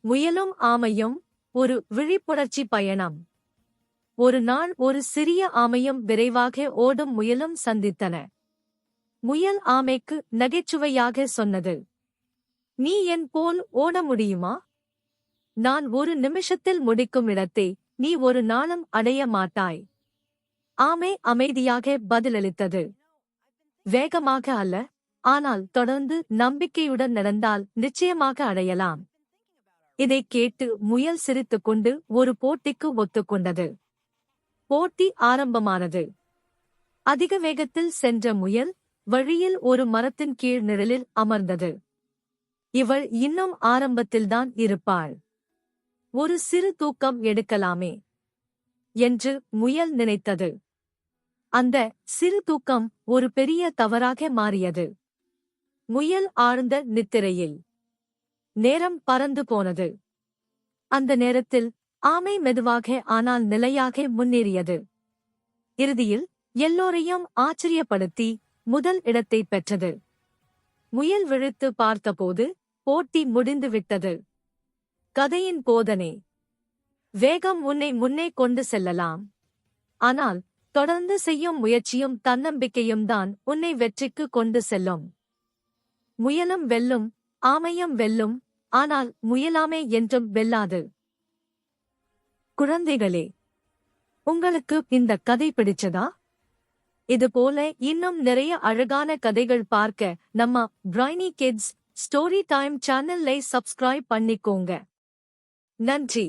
முயலும் ஆமையும் ஒரு விழிப்புணர்ச்சி பயணம். ஒரு நாள் ஒரு சிறிய ஆமையும் விரைவாக ஓடும் முயலும் சந்தித்தன. முயல் ஆமைக்கு நகைச்சுவையாக சொன்னது. நீ என் போல் ஓட முடியுமா? நான் ஒரு நிமிஷத்தில் முடிக்கும் இடத்தை நீ ஒரு நாளும் அடைய மாட்டாய். ஆமை அமைதியாக பதிலளித்தது. வேகமாக அல்ல ஆனால் தொடர்ந்து நம்பிக்கையுடன் நடந்தால் நிச்சயமாக அடையலாம். இதைக் கேட்டு முயல் சிரித்துக்கொண்டு ஒரு போட்டிக்கு ஒத்துக்கொண்டது. போட்டி ஆரம்பமானது. அதிக வேகத்தில் சென்ற முயல் வழியில் ஒரு மரத்தின் கீழ் நிழலில் அமர்ந்தது. இவள் இன்னும் ஆரம்பத்தில்தான் இருப்பாள். ஒரு சிறு தூக்கம் எடுக்கலாமே என்று முயல் நினைத்தது. அந்த சிறு தூக்கம் ஒரு பெரிய தவறாக மாறியது. முயல் ஆழ்ந்த நித்திரையில் நேரம் பறந்து போனது. அந்த நேரத்தில் ஆமை மெதுவாக ஆனால் நிலையாக முன்னேறியது. இறுதியில் எல்லோரையும் ஆச்சரியப்படுத்தி முதல் இடத்தை பெற்றது. முயல் விழித்து பார்த்தபோது போட்டி முடிந்துவிட்டது. கதையின் போதனை. வேகம் உன்னை முன்னே கொண்டு செல்லலாம். ஆனால் தொடர்ந்து செய்யும் முயற்சியும் தன்னம்பிக்கையும் தான் உன்னை வெற்றிக்கு கொண்டு செல்லும். முயலும் வெல்லும் ஆமையும் வெல்லும் ஆனால் முயலாமை என்றும் வெல்லாது. குழந்தைகளே உங்களுக்கு இந்த கதை பிடிச்சதா? இதுபோல இன்னும் நிறைய அழகான கதைகள் பார்க்க நம்ம பிரைனி கிட்ஸ் ஸ்டோரி டைம் சேனல்லை சப்ஸ்கிரைப் பண்ணிக்கோங்க. நன்றி.